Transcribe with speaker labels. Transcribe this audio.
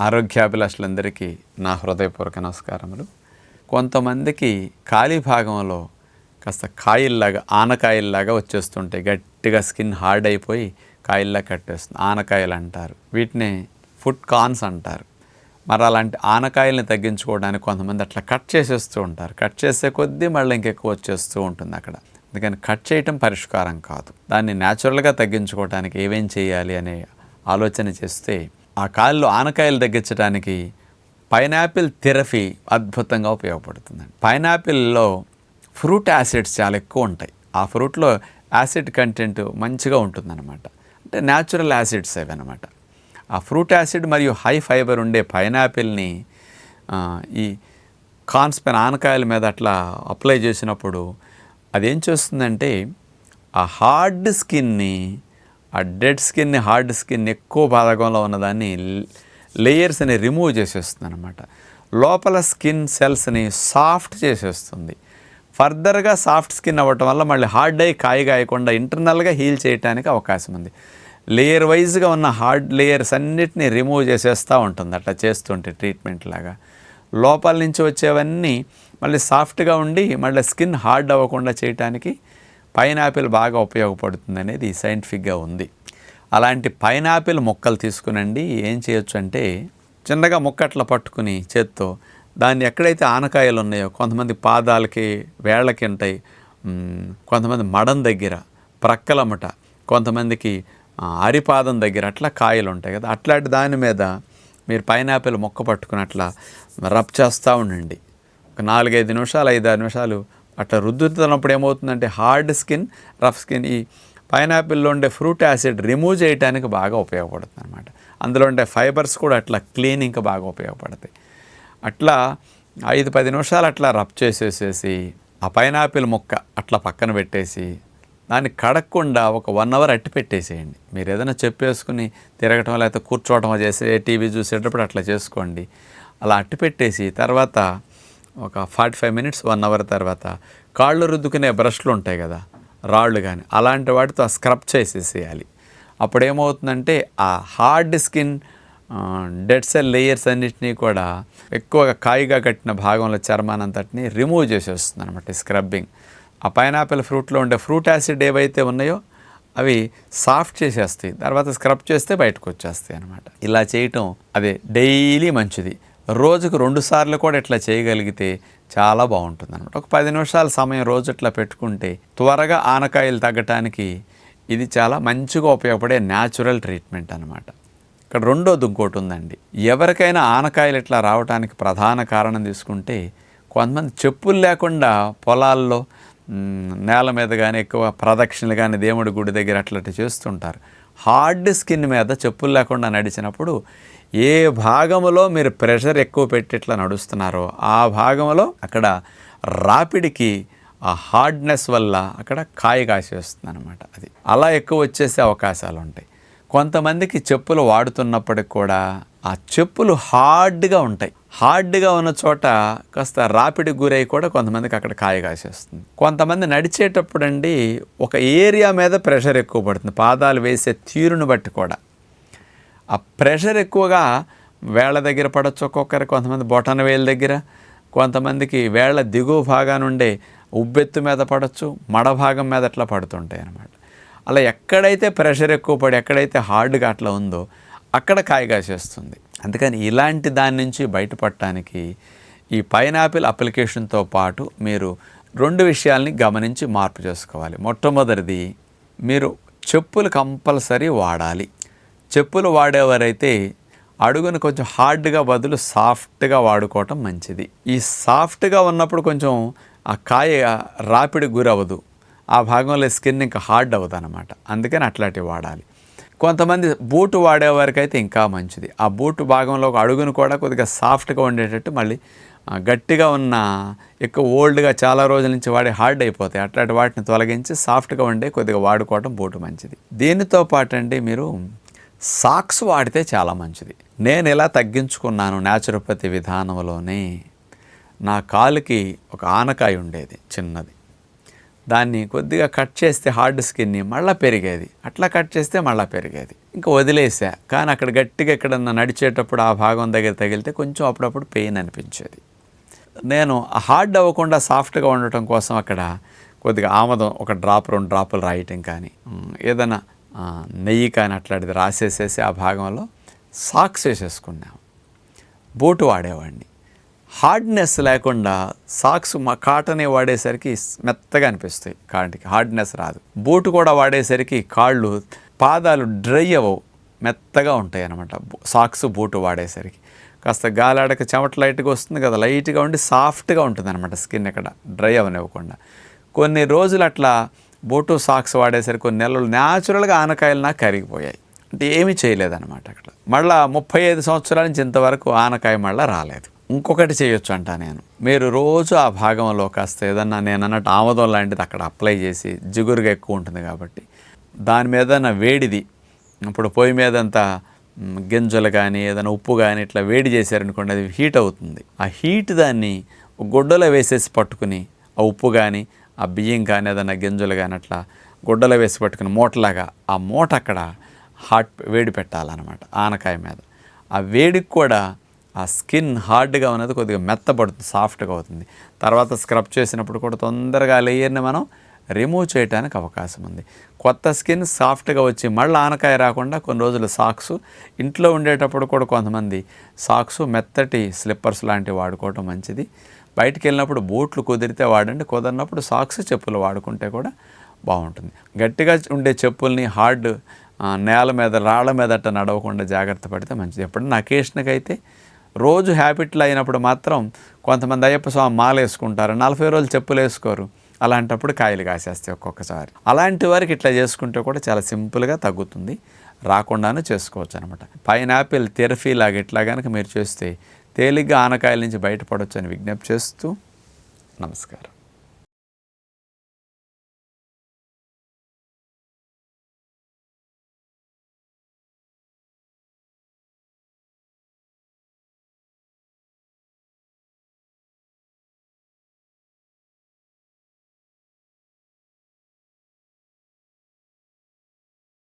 Speaker 1: ఆరోగ్యాభిలాషులందరికీ నా హృదయపూర్వక నమస్కారములు. కొంతమందికి ఖాళీ భాగంలో కాస్త కాయల్లాగా ఆనకాయల్లాగా వచ్చేస్తుంటాయి గట్టిగా స్కిన్ హార్డ్ అయిపోయి కాయల్లా కట్టేస్తుంది. ఆనకాయలు అంటారు. వీటిని ఫుడ్ కార్న్స్ అంటారు. మరి అలాంటి ఆనకాయల్ని తగ్గించుకోవడానికి కొంతమంది అట్లా కట్ చేసేస్తూ ఉంటారు. కట్ చేసే కొద్దీ మళ్ళీ ఇంకెక్కువ వచ్చేస్తూ ఉంటుంది అక్కడ. అందుకని కట్ చేయటం పరిష్కారం కాదు. దాన్ని న్యాచురల్గా తగ్గించుకోవడానికి ఏమేం చేయాలి అనే ఆలోచన చేస్తే ఆ కాళ్ళు ఆనకాయలు తగ్గించడానికి పైనాపిల్ థెరపీ అద్భుతంగా ఉపయోగపడుతుందండి. పైనాపిల్లో ఫ్రూట్ యాసిడ్స్ చాలా ఎక్కువ ఉంటాయి. ఆ ఫ్రూట్లో యాసిడ్ కంటెంట్ మంచిగా ఉంటుందన్నమాట. అంటే న్యాచురల్ యాసిడ్స్ అవి అనమాట ఆ ఫ్రూట్ యాసిడ్ మరియు హై ఫైబర్ ఉండే పైనాపిల్ని ఈ కాన్స్పెన్ ఆనకాయల మీద అట్లా అప్లై చేసినప్పుడు అదేం చేస్తుందంటే ఆ హార్డ్ స్కిన్ని ఆ డెడ్ స్కిన్ని హార్డ్ స్కిన్ ఎక్కువ భాగంలో ఉన్నదాన్ని లేయర్స్ని రిమూవ్ చేసేస్తుంది అనమాట లోపల స్కిన్ సెల్స్ని సాఫ్ట్ చేసేస్తుంది. ఫర్దర్గా సాఫ్ట్ స్కిన్ అవ్వటం వల్ల మళ్ళీ హార్డ్ అయి కాయ కాయకుండా ఇంటర్నల్గా హీల్ చేయడానికి అవకాశం ఉంది. లేయర్ వైజ్గా ఉన్న హార్డ్ లేయర్స్ అన్నిటిని రిమూవ్ చేసేస్తూ ఉంటుంది అట్లా చేస్తుంటే ట్రీట్మెంట్ లాగా. లోపల నుంచి వచ్చేవన్నీ మళ్ళీ సాఫ్ట్గా ఉండి మళ్ళీ స్కిన్ హార్డ్ అవ్వకుండా చేయటానికి పైనాపిల్ బాగా ఉపయోగపడుతుంది అనేది సైంటిఫిక్గా ఉంది. అలాంటి పైనాపిల్ మొక్కలు తీసుకునండి ఏం చేయొచ్చు అంటే చిన్నగా మొక్క అట్లా పట్టుకుని చేత్తో దాన్ని ఎక్కడైతే ఆనకాయలు ఉన్నాయో కొంతమంది పాదాలకి వేళ్ళకి ఉంటాయి కొంతమంది మడం దగ్గర ప్రక్కలమట కొంతమందికి అరిపాదం దగ్గర అట్లా కాయలు ఉంటాయి కదా అట్లాంటి దాని మీద మీరు పైనాపిల్ మొక్క పట్టుకుని అట్లా రబ్ చేస్తూ ఉండండి. ఒక నాలుగైదు నిమిషాలు ఐదు ఆరు నిమిషాలు అట్లా రుద్దుతున్నప్పుడు ఏమవుతుందంటే హార్డ్ స్కిన్ రఫ్ స్కిన్ ఈ పైనాపిల్లో ఉండే ఫ్రూట్ యాసిడ్ రిమూవ్ చేయడానికి బాగా ఉపయోగపడుతుంది అనమాట అందులో ఉండే ఫైబర్స్ కూడా అట్లా క్లీనింగ్కి బాగా ఉపయోగపడతాయి. అట్లా ఐదు పది నిమిషాలు అట్లా రబ్ చేసేసేసి ఆ పైనాపిల్ ముక్క అట్లా పక్కన పెట్టేసి దాన్ని కడక్కుండా ఒక వన్ అవర్ అట్టి పెట్టేసేయండి. మీరు ఏదైనా చెప్పేసుకుని తిరగటం లేకపోతే కూర్చోవటం చేసి టీవీ చూసేటప్పుడు అట్లా చేసుకోండి. అలా అట్టి పెట్టేసి తర్వాత ఒక forty five minutes one hour తర్వాత కాళ్ళు రుద్దుకునే బ్రష్లు ఉంటాయి కదా రాళ్ళు కానీ అలాంటి వాటితో స్క్రబ్ చేసేసేయాలి. అప్పుడేమవుతుందంటే ఆ hard skin dead cell layers అన్నిటినీ కూడా ఎక్కువగా కాయిగా కట్టిన భాగంలో చర్మానంతటిని రిమూవ్ చేసేస్తుంది అనమాట స్క్రబ్బింగ్. ఆ పైనాపిల్ ఫ్రూట్లో ఉండే ఫ్రూట్ యాసిడ్ ఏవైతే ఉన్నాయో అవి సాఫ్ట్ చేసేస్తాయి. తర్వాత స్క్రబ్ చేస్తే బయటకు వచ్చేస్తాయి అనమాట ఇలా చేయటం అదే డైలీ మంచిది. రోజుకు రెండు సార్లు కూడా ఇట్లా చేయగలిగితే చాలా బాగుంటుంది అనమాట ఒక పది నిమిషాల సమయం రోజు ఇట్లా పెట్టుకుంటే త్వరగా ఆనకాయలు తగ్గటానికి ఇది చాలా మంచిగా ఉపయోగపడే న్యాచురల్ ట్రీట్మెంట్ అనమాట ఇక్కడ రెండోది ఇంకోటి ఉందండి. ఎవరికైనా ఆనకాయలు ఇట్లా రావడానికి ప్రధాన కారణం తీసుకుంటే కొంతమంది చెప్పులు లేకుండా పొలాల్లో నేల మీద కానీ ఎక్కువ ప్రదక్షిణలు కానీ దేవుడి గుడి దగ్గర అట్లా చేస్తుంటారు. హార్డ్ స్కిన్ మీద చెప్పులు లేకుండా నడిచినప్పుడు ఏ భాగములో మీరు ప్రెషర్ ఎక్కువ పెట్టేట్లా నడుస్తున్నారో ఆ భాగంలో అక్కడ రాపిడికి ఆ హార్డ్నెస్ వల్ల అక్కడ కాయ కాసేస్తుంది అనమాట అది. అలా ఎక్కువ వచ్చేసే అవకాశాలు ఉంటాయి కొంతమందికి చెప్పులు వాడుతున్నప్పటికి కూడా ఆ చెప్పులు హార్డ్గా ఉంటాయి. హార్డ్గా ఉన్న చోట కాస్త రాపిడి గురై కూడా కొంతమందికి అక్కడ కాయ కాసేస్తుంది కొంతమంది నడిచేటప్పుడు అండి ఒక ఏరియా మీద ప్రెషర్ ఎక్కువ పడుతుంది. పాదాలు వేసే తీరును బట్టి కూడా. ఆ ప్రెషర్ ఎక్కువగా వేళ్ళ దగ్గర పడవచ్చు ఒక్కొక్కరు. కొంతమంది బొటన వేల దగ్గర కొంతమందికి వేళ్ళ దిగువ భాగాన ఉండే ఉబ్బెత్తు మీద పడవచ్చు మడ భాగం మీద అట్లా పడుతుంటాయి అన్నమాట. అలా ఎక్కడైతే ప్రెషర్ ఎక్కువ పడి ఎక్కడైతే హార్డ్గా అట్లా ఉందో అక్కడ కాయగాసేస్తుంది అందుకని ఇలాంటి దాని నుంచి బయటపడటానికి ఈ పైనాపిల్ అప్లికేషన్తో పాటు మీరు రెండు విషయాల్ని గమనించి మార్పు చేసుకోవాలి. మొట్టమొదటిది మీరు చెప్పులు కంపల్సరీ వాడాలి. చెప్పులు వాడేవారైతే అడుగును కొంచెం హార్డ్గా బదులు సాఫ్ట్గా వాడుకోవటం మంచిది. ఈ సాఫ్ట్గా ఉన్నప్పుడు కొంచెం ఆ కాయ రాపిడి గురవ్వదు. ఆ భాగంలో స్కిన్ ఇంకా హార్డ్ అవ్వదు అనమాట అందుకని అట్లాంటివి వాడాలి. కొంతమంది బూటు వాడేవారికైతే ఇంకా మంచిది. ఆ బూటు భాగంలో ఒక అడుగును కూడా కొద్దిగా సాఫ్ట్గా ఉండేటట్టు మళ్ళీ గట్టిగా ఉన్న ఎక్కువ ఓల్డ్గా చాలా రోజుల నుంచి వాడి హార్డ్ అయిపోతాయి. అట్లాంటి వాటిని తొలగించి సాఫ్ట్గా ఉండే కొద్దిగా వాడుకోవడం బూటు మంచిది. దీనితో పాటు అండి మీరు? సాక్స్ వాడితే చాలా మంచిది. నేను ఎలా తగ్గించుకున్నాను న్యాచురోపతి విధానంలోనే నా కాలుకి ఒక ఆనకాయ ఉండేది చిన్నది. దాన్ని కొద్దిగా కట్ చేస్తే హార్డ్ స్కిన్ని మళ్ళీ పెరిగేది. అట్లా కట్ చేస్తే మళ్ళీ పెరిగేది. ఇంకా వదిలేసా. కానీ అక్కడ గట్టిగా ఎక్కడన్నా నడిచేటప్పుడు ఆ భాగం దగ్గర తగిలితే కొంచెం అప్పుడప్పుడు పెయిన్ అనిపించేది. నేను హార్డ్ అవ్వకుండా సాఫ్ట్గా ఉండటం కోసం అక్కడ కొద్దిగా ఆమదం ఒక డ్రాప్ రెండు డ్రాపులు రాయటం కానీ ఏదైనా నెయ్యి కానీ అట్లాంటిది రాసేసేసి ఆ భాగంలో సాక్స్ వేసేసుకున్నాం. బూటు వాడేవాడిని. హార్డ్నెస్ లేకుండా సాక్స్ మా కాటనే వాడేసరికి మెత్తగా అనిపిస్తాయి కాటికి. హార్డ్నెస్ రాదు. బూటు కూడా వాడేసరికి కాళ్ళు పాదాలు డ్రై అవ్వవు. మెత్తగా ఉంటాయి అనమాట సాక్స్ బూటు వాడేసరికి. కాస్త గాలాడక చెమట లైట్గా వస్తుంది కదా లైట్గా ఉండి సాఫ్ట్గా ఉంటుంది అనమాట స్కిన్ ఇక్కడ డ్రై అవనివ్వకుండా కొన్ని రోజులు అట్లా బోటో సాక్స్ వాడేసరికి కొన్ని నెలలు న్యాచురల్గా ఆనకాయలు నాకు కరిగిపోయాయి. అంటే ఏమీ చేయలేదన్నమాట అక్కడ. మళ్ళీ ముప్పై ఐదు సంవత్సరాల నుంచి ఇంతవరకు ఆనకాయ మళ్ళీ రాలేదు. ఇంకొకటి చేయొచ్చు అంట నేను. మీరు రోజు ఆ భాగంలో కాస్త ఏదన్నా నేను అన్నట్టు ఆమదం లాంటిది అక్కడ అప్లై చేసి జిగురుగా ఎక్కువ ఉంటుంది కాబట్టి దాని మీద నా వేడిది. ఇప్పుడు పొయ్యి మీద అంతా గింజలు కానీ ఏదైనా ఉప్పు కానీ ఇట్లా వేడి చేశారనుకోండి అది హీట్ అవుతుంది. ఆ హీట్ దాన్ని గుడ్డలో వేసేసి పట్టుకుని ఆ ఉప్పు కానీ ఆ బియ్యం కానీ ఏదైనా గింజలు కానీ అట్లా గుడ్డలో వేసి పట్టుకుని మూటలాగా ఆ మూట అక్కడ హాట్ వేడి పెట్టాలన్నమాట ఆనకాయ మీద. ఆ వేడికి కూడా ఆ స్కిన్ హార్డ్గా ఉన్నది కొద్దిగా మెత్తబడుతుంది సాఫ్ట్గా అవుతుంది. తర్వాత స్క్రబ్ చేసినప్పుడు కూడా తొందరగా ఆ లేయర్ని మనం రిమూవ్ చేయడానికి అవకాశం ఉంది. కొత్త స్కిన్ సాఫ్ట్గా వచ్చి మళ్ళీ ఆనకాయ రాకుండా కొన్ని రోజులు సాక్స్ ఇంట్లో ఉండేటప్పుడు కూడా కొంతమంది సాక్స్ మెత్తటి స్లిప్పర్స్ లాంటివి వాడుకోవటం మంచిది. బయటికి వెళ్ళినప్పుడు బూట్లు కుదిరితే వాడండి కుదరినప్పుడు సాక్స్ చెప్పులు వాడుకుంటే కూడా బాగుంటుంది. గట్టిగా ఉండే చెప్పుల్ని హార్డ్ నేల మీద రాళ్ళ మీద అట్ట నడవకుండా జాగ్రత్త పడితే మంచిది. ఎప్పుడన్నా అకేషన్కి అయితే రోజు హ్యాబిట్లు అయినప్పుడు మాత్రం కొంతమంది అయ్యప్ప స్వామి మాల వేసుకుంటారు నలభై రోజులు చెప్పులు వేసుకోరు అలాంటప్పుడు కాయలు కాసేస్తాయి ఒక్కొక్కసారి. అలాంటి వారికి ఇట్లా చేసుకుంటే కూడా చాలా సింపుల్గా తగ్గుతుంది. రాకుండానే చేసుకోవచ్చు అనమాట పైనాపిల్ థెరఫీ లాగా ఇట్లా కనుక మీరు చేస్తే తేలిగ్గా ఆనకాయల నుంచి బయటపడవచ్చు అని విజ్ఞప్తి చేస్తూ నమస్కారం.